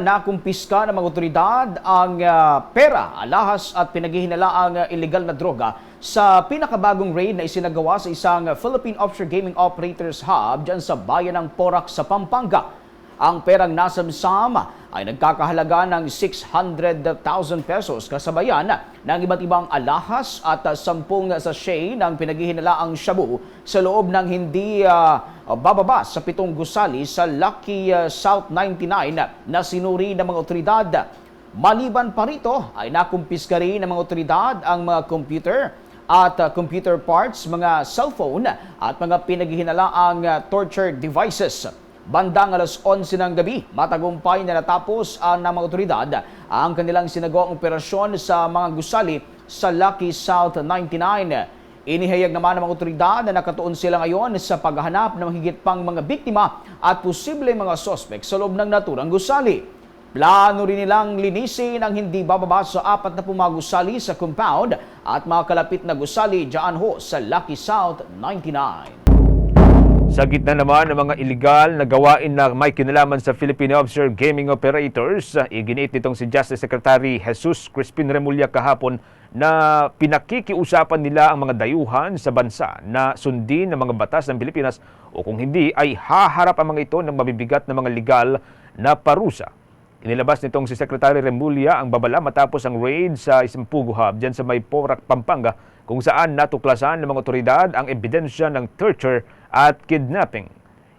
Nakumpiska ng mga otoridad ang ah, pera, alahas at pinaghihinalaang ah, illegal na droga sa pinakabagong raid na isinagawa sa isang Philippine Offshore Gaming Operators Hub dyan sa bayan ng Porac sa Pampanga. Ang perang nasamsam ay nagkakahalaga ng 600,000 pesos kasabayan ng iba't ibang alahas at ah, 10 sachet ng pinaghihinalaang shabu sa loob ng hindi ah, bababa sa pitong gusali sa Lucky ah, South 99 na sinuri ng mga otoridad. Maliban pa rito ay nakumpiska rin ng mga otoridad ang mga computer at uh, computer parts, mga cellphone at mga pinaghihinalaang uh, torture devices. Bandang alas 11 ng gabi, matagumpay na natapos ang ng mga otoridad ang kanilang sinagawang operasyon sa mga gusali sa Lucky South 99. Inihayag naman ng mga otoridad na nakatuon sila ngayon sa paghahanap ng higit pang mga biktima at posibleng mga sospek sa loob ng naturang gusali. Plano rin nilang linisin ang hindi bababa sa apat na pumagusali sa compound at mga kalapit na gusali dyan ho sa Lucky South 99. Sa gitna naman ng mga illegal na gawain na may kinalaman sa Philippine Offshore Gaming Operators, iginiit nitong si Justice Secretary Jesus Crispin Remulla kahapon na pinakikiusapan nila ang mga dayuhan sa bansa na sundin ng mga batas ng Pilipinas o kung hindi ay haharap ang mga ito ng mabibigat na mga legal na parusa. Inilabas nitong si Secretary Remulla ang babala matapos ang raid sa isang Pugo Hub dyan sa may Porac, Pampanga kung saan natuklasan ng mga otoridad ang ebidensya ng torture at kidnapping.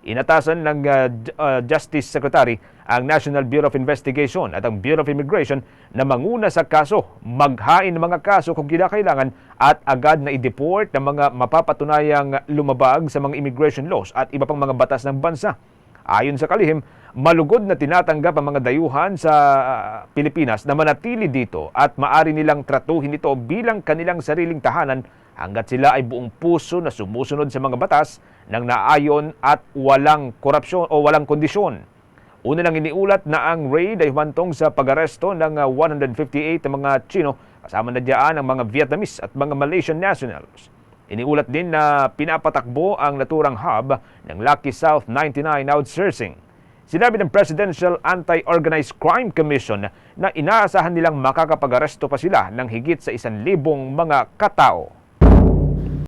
Inatasan ng uh, uh, Justice Secretary ang National Bureau of Investigation at ang Bureau of Immigration na manguna sa kaso, maghain ng mga kaso kung kinakailangan at agad na i-deport ng mga mapapatunayang lumabag sa mga immigration laws at iba pang mga batas ng bansa. Ayon sa kalihim, malugod na tinatanggap ang mga dayuhan sa ah, Pilipinas na manatili dito at maari nilang tratuhin ito bilang kanilang sariling tahanan hanggat sila ay buong puso na sumusunod sa mga batas ng naayon at walang korupsyon o walang kondisyon. Una lang iniulat na ang raid ay humantong sa pag-aresto ng ah, 158 na mga Chino kasama na diyan ang mga Vietnamese at mga Malaysian nationals. Iniulat din na pinapatakbo ang naturang hub ng Lucky South 99 outsourcing. Sinabi ng Presidential Anti-Organized Crime Commission na inaasahan nilang makakapag-aresto pa sila ng higit sa isan libong mga katao.